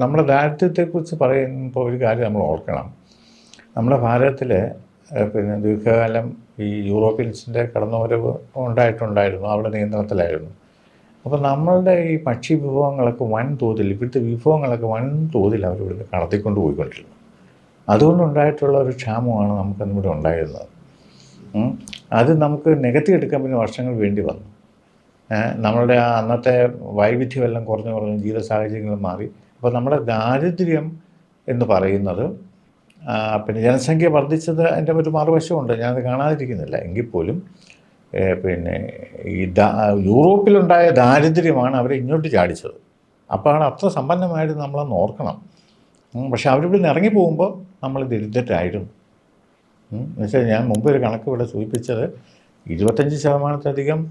നമ്മുടെ ദാരിദ്ര്യത്തെക്കുറിച്ച് പറയുമ്പോൾ ഒരു കാര്യം നമ്മൾ ഓർക്കണം. നമ്മുടെ ഭാരതത്തിൽ പിന്നെ ദീർഘകാലം ഈ യൂറോപ്യൻസിന്റെ കടന്നുവരവ് ഉണ്ടായിട്ടുണ്ടായിരുന്നു അവിടെ നിയന്ത്രണത്തിലായിരുന്നു. അപ്പോൾ നമ്മളുടെ ഈ പക്ഷി വിഭവങ്ങളൊക്കെ വൻ തോതിൽ ഇവിടുത്തെ വിഭവങ്ങളൊക്കെ വൻ തോതിൽ ഇവിടുന്ന് കടത്തിക്കൊണ്ട് പോയിക്കൊണ്ടിരുന്നു. അതുകൊണ്ടുണ്ടായിട്ടുള്ള ഒരു ക്ഷാമമാണ് നമുക്ക് ഇവിടെ ഉണ്ടായിരുന്നത്. അത് നമുക്ക് നെഗറ്റീവ് എടുക്കാൻ പിന്നെ വർഷങ്ങൾ വേണ്ടി വന്നു. നമ്മളുടെ ആ അന്നത്തെ വൈവിധ്യമെല്ലാം കുറഞ്ഞു കുറഞ്ഞു ജീവിത സാഹചര്യങ്ങൾ മാറി. അപ്പോൾ നമ്മുടെ ദാരിദ്ര്യം എന്ന് പറയുന്നത് പിന്നെ ജനസംഖ്യ വർദ്ധിച്ചത് അതിന്റെ ഒരു മറുവശമുണ്ട്. ഞാനത് കാണാതിരിക്കുന്നില്ല. എങ്കിൽ പോലും പിന്നെ ഈ ദാ യൂറോപ്പിലുണ്ടായ ദാരിദ്ര്യമാണ് അവരെ ഇങ്ങോട്ട് ചാടിച്ചത്. അപ്പോഴാണ് അത്ര സമ്പന്നമായിട്ട് നമ്മളൊന്ന് ഓർക്കണം. പക്ഷെ അവരിവിടെ നിന്ന് ഇറങ്ങി പോകുമ്പോൾ നമ്മൾ ദരിദ്രരായിരുന്നു എന്നുവെച്ചാൽ ഞാൻ മുമ്പ് ഒരു കണക്ക് ഇവിടെ സൂചിപ്പിച്ചത് ഇരുപത്തഞ്ച് ശതമാനത്തിലധികം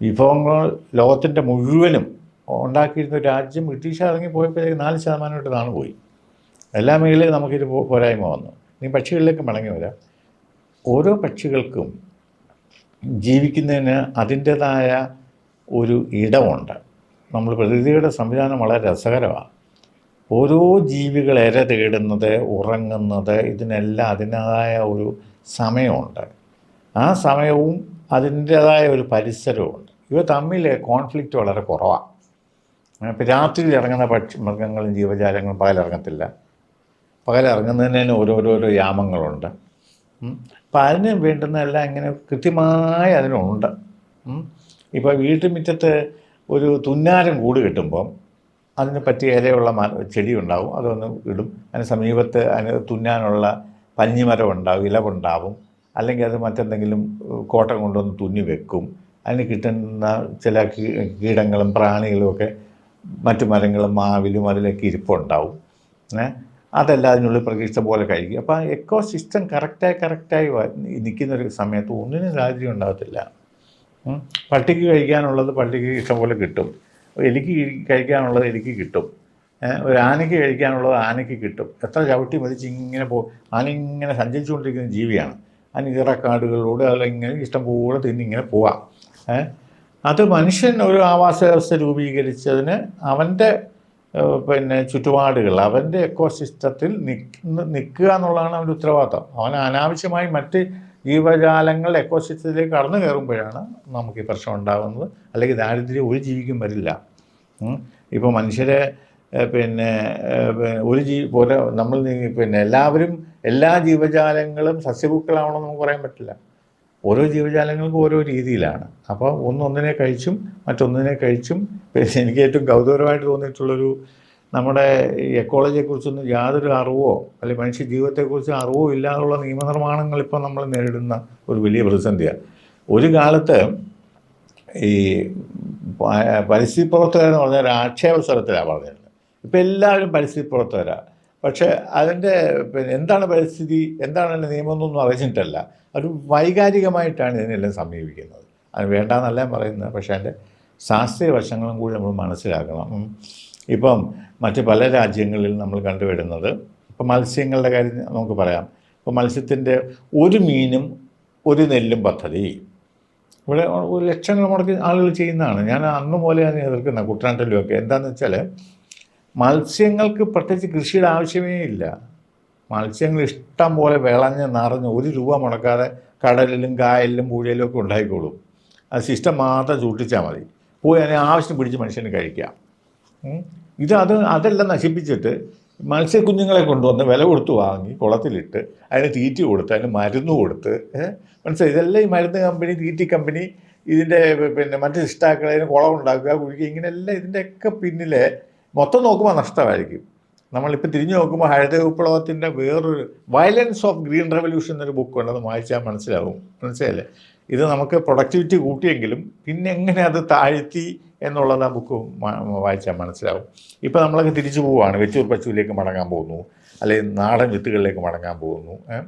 വിഭവങ്ങൾ ലോകത്തിന്റെ മുഴുവനും ഉണ്ടാക്കിയിരുന്ന രാജ്യം ബ്രിട്ടീഷ് ഇറങ്ങി പോയപ്പോഴേക്ക് നാല് ശതമാനമായിട്ട് താണു പോയി. എല്ലാ മേഖലയിലും നമുക്കിത് പോരായ്മ വന്നു. ഇനി പക്ഷികളിലേക്ക് മടങ്ങി വരാം. ഓരോ പക്ഷികൾക്കും ജീവിക്കുന്നതിന് അതിന്റേതായ ഒരു ഇടമുണ്ട്. നമ്മൾ പ്രകൃതിയുടെ സംവിധാനം വളരെ രസകരമാണ്. ഓരോ ജീവികൾ ഇര തേടുന്നത് ഉറങ്ങുന്നത് ഇതിനെല്ലാം അതിന്റേതായ ഒരു സമയമുണ്ട്. ആ സമയവും അതിന്റേതായ ഒരു പരിസരവുമുണ്ട്. ഇവ തമ്മിൽ കോൺഫ്ലിക്റ്റ് വളരെ കുറവാണ്. ഇപ്പം രാത്രിയിൽ ഇറങ്ങുന്ന പക്ഷി മൃഗങ്ങളും ജീവജാലങ്ങളും പകലിറങ്ങത്തില്ല പകലിറങ്ങുന്നതിന് ഓരോരോരോ യാമങ്ങളുണ്ട്. അപ്പം അതിന് വേണ്ടുന്നതെല്ലാം ഇങ്ങനെ കൃത്യമായി അതിനുണ്ട്. ഇപ്പോൾ വീട്ടുമുറ്റത്ത് ഒരു തുന്നാരം കൂട് കിട്ടുമ്പം അതിന് പറ്റിയ ഇലയുള്ള ചെടി ഉണ്ടാവും. അതൊന്ന് ഇടും. അതിന് സമീപത്ത് അതിന് തുന്നാനുള്ള പഞ്ഞിമരം ഉണ്ടാവും ഇലവുണ്ടാവും. അല്ലെങ്കിൽ അത് മറ്റെന്തെങ്കിലും കോട്ടം കൊണ്ടുവന്ന് തുന്നി വെക്കും. അതിന് കിട്ടുന്ന ചില കീടങ്ങളും പ്രാണികളും ഒക്കെ മറ്റു മരങ്ങളും മാവിലും അതിലൊക്കെ ഇരിപ്പുണ്ടാവും. അതെല്ലാം അതിനുള്ളിൽ പ്രതീക്ഷ പോലെ കഴിക്കും. അപ്പോൾ എക്കോ സിസ്റ്റം കറക്റ്റായി കറക്റ്റായി നിൽക്കുന്ന ഒരു സമയത്ത് ഒന്നിനും ദാരിദ്ര്യം ഉണ്ടാകത്തില്ല. പട്ടിക്ക് കഴിക്കാനുള്ളത് പട്ടിക്ക് ഇഷ്ടംപോലെ കിട്ടും. എലിക്ക് കഴിക്കാനുള്ളത് എലിക്ക് കിട്ടും. ഒരു ആനയ്ക്ക് കഴിക്കാനുള്ളത് ആനയ്ക്ക് കിട്ടും. എത്ര ചവിട്ടി മതിച്ച് ഇങ്ങനെ പോ ആന ഇങ്ങനെ സഞ്ചരിച്ചുകൊണ്ടിരിക്കുന്ന ജീവിയാണ്. അതിന് ഇറക്കാടുകളിലൂടെ അതിങ്ങനെ ഇഷ്ടം പോലെ തിന്നിങ്ങനെ പോവാം. അത് മനുഷ്യൻ ഒരു ആവാസ വ്യവസ്ഥ രൂപീകരിച്ചതിന് അവന്റെ പിന്നെ ചുറ്റുപാടുകൾ അവന്റെ എക്കോ സിസ്റ്റത്തിൽ നിൽക്കുന്ന നിൽക്കുക എന്നുള്ളതാണ് അവന്റെ ഉത്തരവാദിത്തം അവൻ അനാവശ്യമായി മറ്റ് ജീവജാലങ്ങൾ എക്കോ സിസ്റ്റത്തിലേക്ക് കടന്നു കയറുമ്പോഴാണ് നമുക്ക് ഈ പ്രശ്നം ഉണ്ടാകുന്നത്. അല്ലെങ്കിൽ ദാരിദ്ര്യം ഒരു ജീവിക്കും വരില്ല. ഇപ്പോൾ മനുഷ്യരെ പിന്നെ ഒരു ജീ പോലെ നമ്മൾ പിന്നെ എല്ലാവരും എല്ലാ ജീവജാലങ്ങളും സസ്യഭുക്കളാവണമെന്ന് നമുക്ക് പറയാൻ പറ്റില്ല. ഓരോ ജീവജാലങ്ങൾക്കും ഓരോ രീതിയിലാണ്. അപ്പോൾ ഒന്നൊന്നിനെ കഴിച്ചും മറ്റൊന്നിനെ കഴിച്ചും എനിക്ക് ഏറ്റവും കൗതുകരമായിട്ട് തോന്നിയിട്ടുള്ളൊരു നമ്മുടെ എക്കോളജിയെക്കുറിച്ചൊന്നും യാതൊരു അറിവോ അല്ലെങ്കിൽ മനുഷ്യ ജീവിതത്തെക്കുറിച്ച് അറിവോ ഇല്ലാതുള്ള നിയമനിർമ്മാണങ്ങൾ ഇപ്പോൾ നമ്മൾ നേരിടുന്ന ഒരു വലിയ പ്രതിസന്ധിയാണ് ഒരു കാലത്ത് ഈ പരിസ്ഥിതി പ്രവർത്തകരെന്ന് പറഞ്ഞാൽ ആക്ഷേപ സ്വരത്തിലാണ് പറഞ്ഞിരുന്നത്. ഇപ്പോൾ എല്ലാവരും പരിസ്ഥിതി പ്രവർത്തകരാണ് പക്ഷേ അതിന്റെ പിന്നെ എന്താണ് പരിസ്ഥിതി? എന്താണ് അതിന്റെ നിയമം എന്നൊന്നും അറിഞ്ഞിട്ടല്ല. ഒരു വൈകാരികമായിട്ടാണ് ഇതിനെല്ലാം സമീപിക്കുന്നത്. അത് വേണ്ടാന്നല്ല പറയുന്നത്. പക്ഷേ അതിന്റെ ശാസ്ത്രീയ വശങ്ങളും കൂടി നമ്മൾ മനസ്സിലാക്കണം. ഇപ്പം മറ്റ് പല രാജ്യങ്ങളിൽ നമ്മൾ കണ്ടുവരുന്നത് ഇപ്പം മത്സ്യങ്ങളുടെ കാര്യം നമുക്ക് പറയാം. ഇപ്പം മത്സ്യത്തിന്റെ ഒരു മീനും ഒരു നെല്ലും പദ്ധതി. ഇവിടെ ഒരു ലക്ഷങ്ങൾ മുടക്കി ആളുകൾ ചെയ്യുന്നതാണ്. ഞാൻ അന്ന് പോലെ ഞാൻ എതിർക്കുന്ന കുട്ടനാട്ടിലുമൊക്കെ എന്താണെന്ന് വെച്ചാൽ മത്സ്യങ്ങൾക്ക് പ്രത്യേകിച്ച് കൃഷിയുടെ ആവശ്യമേ ഇല്ല. മത്സ്യങ്ങൾ ഇഷ്ടം പോലെ വിളഞ്ഞ് നിറഞ്ഞ് ഒരു രൂപ മുടക്കാതെ കടലിലും കായലിലും പുഴയിലും ഒക്കെ ഉണ്ടായിക്കോളും. അത് സിസ്റ്റം മാത്രം സൂക്ഷിച്ചാൽ മതി. പോയി അതിനെ ആവശ്യം പിടിച്ച് മനുഷ്യന് കഴിക്കാം. ഇത് അത് അതെല്ലാം നശിപ്പിച്ചിട്ട് മത്സ്യക്കുഞ്ഞുങ്ങളെ കൊണ്ടുവന്ന് വില കൊടുത്ത് വാങ്ങി കുളത്തിലിട്ട് അതിന് തീറ്റ കൊടുത്ത് അതിന് മരുന്ന് കൊടുത്ത്? മനസ്സിലായി? ഇതെല്ലാം ഈ മരുന്ന് കമ്പനി തീറ്റി കമ്പനി ഇതിന്റെ പിന്നെ മറ്റു ഇഷ്ടാക്കൾ അതിന് കുളം ഉണ്ടാക്കുക കുഴിക്കുക ഇങ്ങനെയെല്ലാം ഇതിന്റെയൊക്കെ പിന്നിലെ മൊത്തം നോക്കുമ്പോൾ നഷ്ടമായിരിക്കും. നമ്മളിപ്പോൾ തിരിഞ്ഞു നോക്കുമ്പോൾ ഹരിത വിപ്ലവത്തിന്റെ വേറൊരു വയലൻസ് ഓഫ് ഗ്രീൻ റെവല്യൂഷൻ എന്നൊരു ബുക്ക് ഉണ്ടെന്ന് വായിച്ചാൽ മനസ്സിലാവും. മനസ്സിലായില്ലേ? ഇത് നമുക്ക് പ്രൊഡക്ടിവിറ്റി കൂട്ടിയെങ്കിലും പിന്നെ എങ്ങനെ അത് താഴ്ത്തി എന്നുള്ളത് ആ ബുക്ക് വായിച്ചാൽ മനസ്സിലാവും. ഇപ്പോൾ നമ്മളൊക്കെ തിരിച്ചു പോവുകയാണ് വെച്ചൂർ പശുവിലേക്ക് മടങ്ങാൻ പോകുന്നു. അല്ലെങ്കിൽ നാടൻ വിത്തുകളിലേക്ക് മടങ്ങാൻ പോകുന്നു.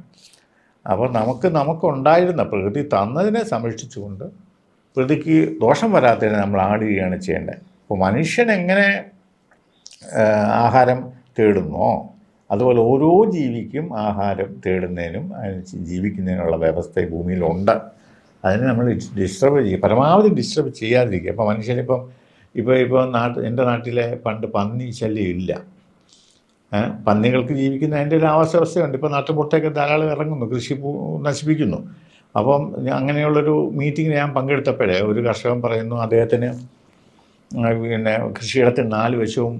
അപ്പോൾ നമുക്ക് നമുക്കുണ്ടായിരുന്ന പ്രകൃതി തന്നതിനെ സംരക്ഷിച്ചുകൊണ്ട് പ്രകൃതിക്ക് ദോഷം വരാത്തതിനെ നമ്മൾ ആടുകയാണ് ചെയ്യേണ്ടത്. അപ്പോൾ മനുഷ്യൻ എങ്ങനെ ആഹാരം തേടുന്നോ? അതുപോലെ ഓരോ ജീവിക്കും ആഹാരം തേടുന്നതിനും ജീവിക്കുന്നതിനുള്ള വ്യവസ്ഥ ഭൂമിയിലുണ്ട്. അതിനെ നമ്മൾ ഡിസ്റ്റർബ് ചെയ്യുക പരമാവധി ഡിസ്റ്റർബ് ചെയ്യാതിരിക്കുക. ഇപ്പോൾ മനുഷ്യനിപ്പം ഇപ്പോൾ ഇപ്പോൾ നാട്ട് എന്റെ നാട്ടിലെ പണ്ട് പന്നി ശല്യം ഇല്ല പന്നികൾക്ക് ജീവിക്കുന്ന അതിന്റെ ഒരു ആവാസവ്യവസ്ഥയുണ്ട് ഇപ്പോൾ നാട്ടുപുറത്തേക്ക് ധാരാളം ഇറങ്ങുന്നു കൃഷി നശിപ്പിക്കുന്നു. അപ്പം അങ്ങനെയുള്ളൊരു മീറ്റിങ്ങിന് ഞാൻ പങ്കെടുത്തപ്പോഴേ ഒരു കർഷകൻ പറയുന്നു അദ്ദേഹത്തിന് പിന്നെ കൃഷിയിടത്തിൽ നാല് വശവും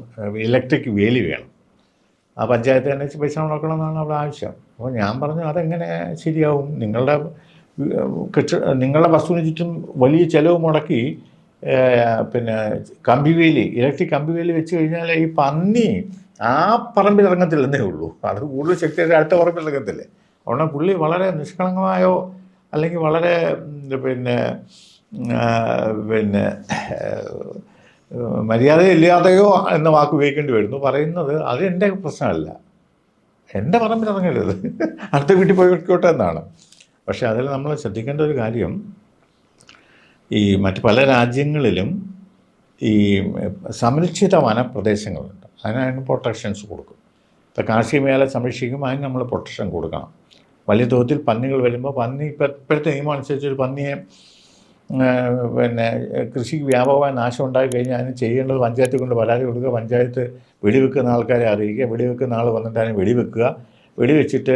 ഇലക്ട്രിക് വേലി വേണം. ആ പഞ്ചായത്ത് തന്നെ പൈസ മുടക്കണമെന്നാണ് അവിടെ ആവശ്യം. അപ്പോൾ ഞാൻ പറഞ്ഞു അതെങ്ങനെ ശരിയാവും? നിങ്ങളുടെ കൃഷി നിങ്ങളുടെ വസ്തുവിന് ചുറ്റും വലിയ ചിലവ് മുടക്കി പിന്നെ കമ്പിവേലി ഇലക്ട്രിക് കമ്പിവേലി വെച്ച് കഴിഞ്ഞാൽ ഈ പന്നി ആ പറമ്പിൽ ഇറങ്ങത്തില്ലെന്നേ ഉള്ളൂ. അത് കൂടുതൽ ശക്തിയായിട്ട് അടുത്ത പറമ്പിൽ ഇറങ്ങത്തില്ലേ? അതുകൊണ്ട് പുള്ളി വളരെ നിഷ്കളങ്കമായോ അല്ലെങ്കിൽ വളരെ പിന്നെ പിന്നെ മര്യാദയില്ലാതെയോ എന്ന വാക്ക് ഉപയോഗിക്കേണ്ടി വരുന്നു. പറയുന്നത് അത് എന്റെ പ്രശ്നമല്ല. എന്റെ പറമ്പിൽ ഇറങ്ങരുത്. അടുത്ത വീട്ടിൽ പോയി വെക്കോട്ടെ എന്നാണ്. പക്ഷേ അതിൽ നമ്മൾ ശ്രദ്ധിക്കേണ്ട ഒരു കാര്യം ഈ മറ്റ് പല രാജ്യങ്ങളിലും ഈ സംരക്ഷിത വനപ്രദേശങ്ങളുണ്ട്. അതിനതിന് പ്രൊട്ടക്ഷൻസ് കൊടുക്കും. ഇപ്പോൾ കാർഷിക മേഖല സംരക്ഷിക്കുമ്പോൾ അതിന് നമ്മൾ പ്രൊട്ടക്ഷൻ കൊടുക്കണം. വലിയ തോതിൽ പന്നികൾ വരുമ്പോൾ പന്നി ഇപ്പം ഇപ്പോഴത്തെ നിയമം അനുസരിച്ച് ഒരു പന്നിയെ പിന്നെ കൃഷിക്ക് വ്യാപകമായ നാശം ഉണ്ടായി കഴിഞ്ഞാൽ അതിന് ചെയ്യേണ്ടത് പഞ്ചായത്ത് കൊണ്ട് പരാതി കൊടുക്കുക പഞ്ചായത്ത് വെടിവെക്കുന്ന ആൾക്കാരെ അറിയിക്കുക വെടിവെക്കുന്ന ആൾ വന്നിട്ട് അതിനെ വെടിവെക്കുക വെടിവെച്ചിട്ട്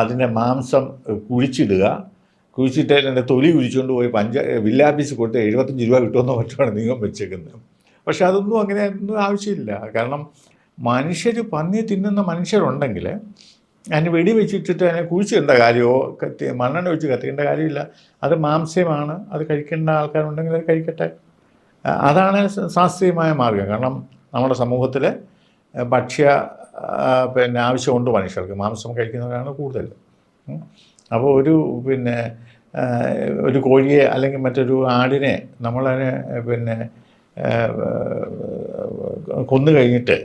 അതിന്റെ മാംസം കുഴിച്ചിടുക കുഴിച്ചിട്ട് അതിന്റെ തൊലി കുഴിച്ചുകൊണ്ട് പോയി പഞ്ചായ വില്ലാഫീസ് കൊടുത്ത് എഴുപത്തഞ്ച് രൂപ കിട്ടുമെന്നോ മറ്റാണ് നിയമം വെച്ചേക്കുന്നത്. പക്ഷെ അതൊന്നും അങ്ങനെ ഒന്നും ആവശ്യമില്ല. കാരണം മനുഷ്യർ പന്നി തിന്നുന്ന മനുഷ്യരുണ്ടെങ്കിൽ അതിന് വെടി വെച്ചിട്ടിട്ട് അതിനെ കുഴിച്ചിടേണ്ട കാര്യമോ? കത്തി മണ്ണെണ്ണ വെച്ച് കത്തിക്കേണ്ട കാര്യമില്ല. അത് മാംസ്യമാണ്. അത് കഴിക്കേണ്ട ആൾക്കാരുണ്ടെങ്കിൽ അത് കഴിക്കട്ടെ. അതാണ് ശാസ്ത്രീയമായ മാർഗം. കാരണം നമ്മുടെ സമൂഹത്തിൽ ഭക്ഷ്യ പിന്നെ ആവശ്യമുണ്ട് മനുഷ്യർക്ക്. മാംസം കഴിക്കുന്നവരാണ് കൂടുതൽ. അപ്പോൾ ഒരു പിന്നെ ഒരു കോഴിയെ അല്ലെങ്കിൽ മറ്റൊരു ആടിനെ നമ്മളതിനെ പിന്നെ കൊന്നു കഴിഞ്ഞിട്ട്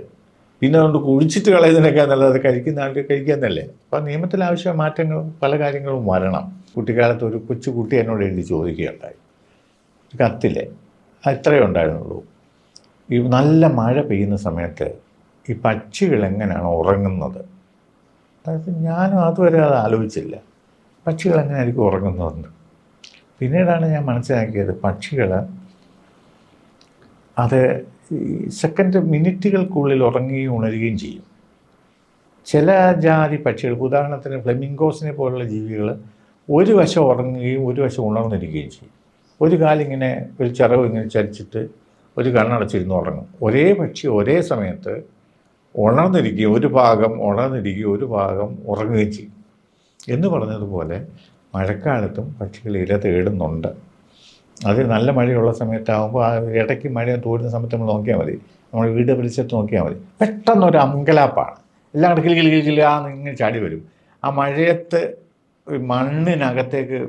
പിന്നെ അതുകൊണ്ട് കുഴിച്ചിട്ട് കളയുന്നതിനേക്കാൾ നല്ലത് കഴിക്കുന്ന ആൾക്ക് കഴിക്കാന്നല്ലേ. അപ്പോൾ നിയമത്തിൽ ആവശ്യമായ മാറ്റങ്ങൾ പല കാര്യങ്ങളും വരണം. കുട്ടിക്കാലത്ത് ഒരു കൊച്ചു കുട്ടി എന്നോട് എഴുതി ചോദിക്കുകയുണ്ടായി. ഒരു കത്തിലെ അത്രയേ ഉണ്ടായിരുന്നുള്ളൂ. ഈ നല്ല മഴ പെയ്യുന്ന സമയത്ത് ഈ പക്ഷികൾ എങ്ങനെയാണ് ഉറങ്ങുന്നത്? അതായത് ഞാനും അതുവരെ അത് ആലോചിച്ചില്ല. പക്ഷികൾ എങ്ങനെയായിരിക്കും ഉറങ്ങുന്നതെന്ന്. പിന്നീടാണ് ഞാൻ മനസ്സിലാക്കിയത് പക്ഷികൾ അത് സെക്കൻഡ് മിനിറ്റുകൾക്കുള്ളിൽ ഉറങ്ങുകയും ഉണരുകയും ചെയ്യും. ചില ജാതി പക്ഷികൾക്ക് ഉദാഹരണത്തിന് ഫ്ലെമിങ്കോസിനെ പോലുള്ള ജീവികൾ ഒരു വശം ഉറങ്ങുകയും ഒരു വശം ഉണർന്നിരിക്കുകയും ചെയ്യും. ഒരു കാലിങ്ങനെ ഒരു ചിറവ് ഇങ്ങനെ ചരിച്ചിട്ട് ഒരു കണ്ണടച്ചിരുന്ന് ഉറങ്ങും. ഒരേ പക്ഷി ഒരേ സമയത്ത് ഉണർന്നിരിക്കുകയും ഒരു ഭാഗം ഉണർന്നിരിക്കുകയും ഒരു ഭാഗം ഉറങ്ങുകയും ചെയ്യും. എന്ന് പറഞ്ഞതുപോലെ മഴക്കാലത്തും പക്ഷികൾ ഇര തേടുന്നുണ്ട്. അത് നല്ല മഴയുള്ള സമയത്താകുമ്പോൾ ആ ഇടയ്ക്ക് മഴ തോരുന്ന സമയത്ത് നമ്മൾ നോക്കിയാൽ മതി. നമ്മൾ വീട് വെളിച്ചത്ത് നോക്കിയാൽ മതി. പെട്ടെന്നൊരു അങ്കലാപ്പാണ് എല്ലാം കിളി കിളി കിളി കിളി ആ ഇങ്ങനെ ചാടി വരും. ആ മഴയത്ത് മണ്ണിനകത്തേക്ക്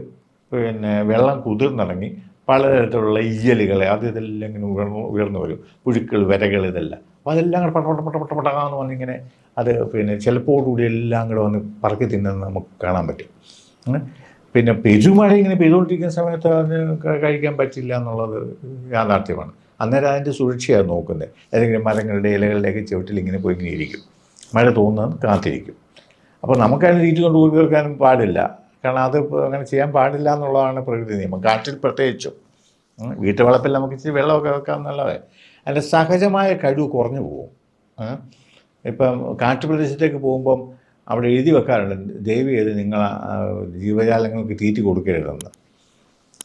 പിന്നെ വെള്ളം കുതിർന്നിറങ്ങി പലതരത്തിലുള്ള ഇയ്യലുകൾ അത് ഇതെല്ലാം ഇങ്ങനെ ഉയർന്നു ഉയർന്നു വരും. പുഴുക്കൾ വിരകൾ ഇതെല്ലാം. അപ്പോൾ അതെല്ലാം കൂടെ പട്ട പട്ട പട്ട പട്ട പട്ടാന്ന് വന്നിങ്ങനെ അത് പിന്നെ ചിലപ്പോടുകൂടി എല്ലാം കൂടെ വന്ന് പറക്കി തിന്നുന്നത് നമുക്ക് കാണാൻ പറ്റും. പിന്നെ പെരുമഴ ഇങ്ങനെ പെയ്തുകൊണ്ടിരിക്കുന്ന സമയത്ത് അതിന് കഴിക്കാൻ പറ്റില്ല എന്നുള്ളത് യാഥാർത്ഥ്യമാണ്. അന്നേരം അതിന്റെ സുരക്ഷയാണ് നോക്കുന്നത് ഏതെങ്കിലും മരങ്ങളുടെ ഇലകളുടെയൊക്കെ ചുവട്ടിൽ ഇങ്ങനെ പോയി ഇങ്ങനെ ഇരിക്കും. മഴ തോന്നുന്നത് കാത്തിരിക്കും. അപ്പോൾ നമുക്കതിന് തീറ്റി കൊണ്ട് കൊടുക്കാൻ വെക്കാനും പാടില്ല. കാരണം അത് അങ്ങനെ ചെയ്യാൻ പാടില്ല എന്നുള്ളതാണ് പ്രകൃതി നിയമം. കാട്ടിൽ പ്രത്യേകിച്ചും. വീട്ടുവളപ്പിൽ നമുക്ക് ഇച്ചിരി വെള്ളമൊക്കെ വെക്കാം എന്നുള്ളത് അതിന്റെ സഹജമായ കഴിവ് കുറഞ്ഞു പോകും ഇപ്പം ഇപ്പം കാട്ടുപ്രദേശത്തേക്ക് പോകുമ്പം അവിടെ എഴുതി വെക്കാറുണ്ട്. ദയവ് ചെയ്ത് നിങ്ങൾ ജീവജാലങ്ങൾക്ക് തീറ്റി കൊടുക്കരുതെന്ന്.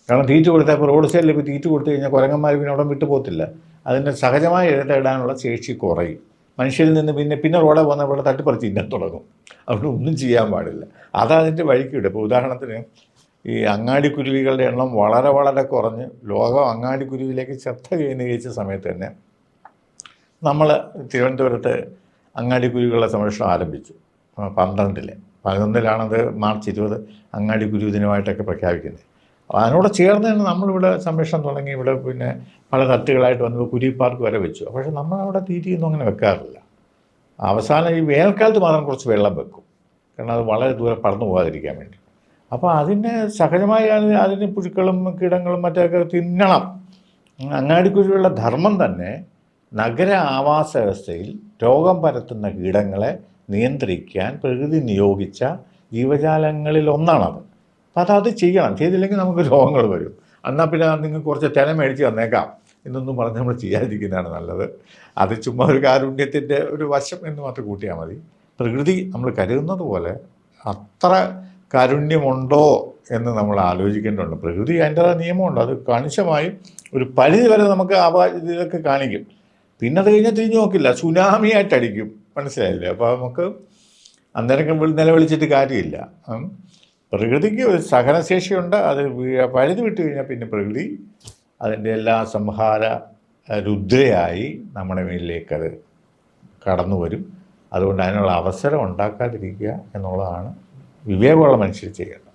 കാരണം തീറ്റ കൊടുത്താൽ ഇപ്പോൾ റോഡ് സൈഡിൽ ഇപ്പോൾ തീറ്റ കൊടുത്തു കഴിഞ്ഞാൽ കുരങ്ങന്മാർ പിന്നെ അവിടെ വിട്ടു പോകത്തില്ല. അതിന്റെ സഹജമായ ഇടപെടാനുള്ള ശേഷി കുറയും. മനുഷ്യരിൽ നിന്ന് പിന്നെ പിന്നെ റോഡെ പോകുന്ന ഇവിടെ തട്ടിപ്പറിച്ച് തിന്നാൻ തുടങ്ങും. അവിടെ ഒന്നും ചെയ്യാൻ പാടില്ല. അതതിന്റെ വഴിക്കിടും. ഇപ്പോൾ ഉദാഹരണത്തിന് ഈ അങ്ങാടിക്കുരുവികളുടെ എണ്ണം വളരെ വളരെ കുറഞ്ഞ് ലോകം അങ്ങാടിക്കുരുവിലേക്ക് ശ്രദ്ധ കേന്ദ്രീകരിച്ച സമയത്ത് തന്നെ നമ്മൾ തിരുവനന്തപുരത്ത് അങ്ങാടിക്കുരുവികളുടെ സംരക്ഷണം ആരംഭിച്ചു. ആ, പന്ത്രണ്ടിൽ. പതിനൊന്നിലാണത് മാർച്ച് ഇരുപത്. അങ്ങാടി ഗുരുദിനമായിട്ടൊക്കെ പ്രഖ്യാപിക്കുന്നത്. അതിനോട് ചേർന്ന് തന്നെ നമ്മളിവിടെ സംരക്ഷണം തുടങ്ങി ഇവിടെ പിന്നെ പല തട്ടുകളായിട്ട് വന്നപ്പോൾ കുരി പാർക്ക് വരെ വെച്ചു. പക്ഷേ നമ്മളവിടെ തീറ്റിയൊന്നും അങ്ങനെ വെക്കാറില്ല. അവസാനം ഈ വേനൽക്കാലത്ത് മാത്രം കുറച്ച് വെള്ളം വെക്കും. കാരണം അത് വളരെ ദൂരെ പറന്നു പോകാതിരിക്കാൻ വേണ്ടി. അപ്പോൾ അതിനെ സഹജമായി അതിന് പുഴുക്കളും കീടങ്ങളും മറ്റൊക്കെ തിന്നണം. അങ്ങാടിക്കുരുവിയുള്ള ധർമ്മം തന്നെ നഗര ആവാസ വ്യവസ്ഥയിൽ രോഗം പരത്തുന്ന കീടങ്ങളെ നിയന്ത്രിക്കാൻ പ്രകൃതി നിയോഗിച്ച ജീവജാലങ്ങളിൽ ഒന്നാണത്. അപ്പോൾ അതത് ചെയ്യണം. ചെയ്തില്ലെങ്കിൽ നമുക്ക് രോഗങ്ങൾ വരും. എന്നാൽ പിന്നെ നിങ്ങൾ കുറച്ച് തിന മേടിച്ച് തന്നേക്കാം. എന്നൊന്നും പറഞ്ഞ് നമ്മൾ ചെയ്യാതിരിക്കുന്നതാണ് നല്ലത്. അത് ചുമ്മാ ഒരു കാരുണ്യത്തിന്റെ ഒരു വശം എന്ന് മാത്രം കൂട്ടിയാൽ മതി. പ്രകൃതി നമ്മൾ കരുതുന്നത് പോലെ അത്ര കാരുണ്യമുണ്ടോ എന്ന് നമ്മൾ ആലോചിക്കേണ്ടതുണ്ട്. പ്രകൃതി അതിന്റെതായ നിയമമുണ്ട്. അത് കണിശമായും ഒരു പരിധി വരെ നമുക്ക് അവ ഇതിലൊക്കെ കാണിക്കും. പിന്നെ അത് കഴിഞ്ഞാൽ തിരിഞ്ഞു നോക്കില്ല. സുനാമിയായിട്ട് അടിക്കും മനസ്സിലായില്ലേ? അപ്പോൾ നമുക്ക് അന്നേരം വിളി- നിലവിളിച്ചിട്ട് കാര്യമില്ല. പ്രകൃതിക്ക് ഒരു സഹനശേഷിയുണ്ട് അത് പഴുതി വിട്ടു കഴിഞ്ഞാൽ പിന്നെ പ്രകൃതി അതിന്റെ എല്ലാ സംഹാര രുദ്രയായി നമ്മുടെ മേലിലേക്ക് അത് കടന്നു വരും. അതുകൊണ്ട് അതിനുള്ള അവസരം ഉണ്ടാക്കാതിരിക്കുക എന്നുള്ളതാണ് വിവേകമുള്ള മനുഷ്യർ ചെയ്യേണ്ടത്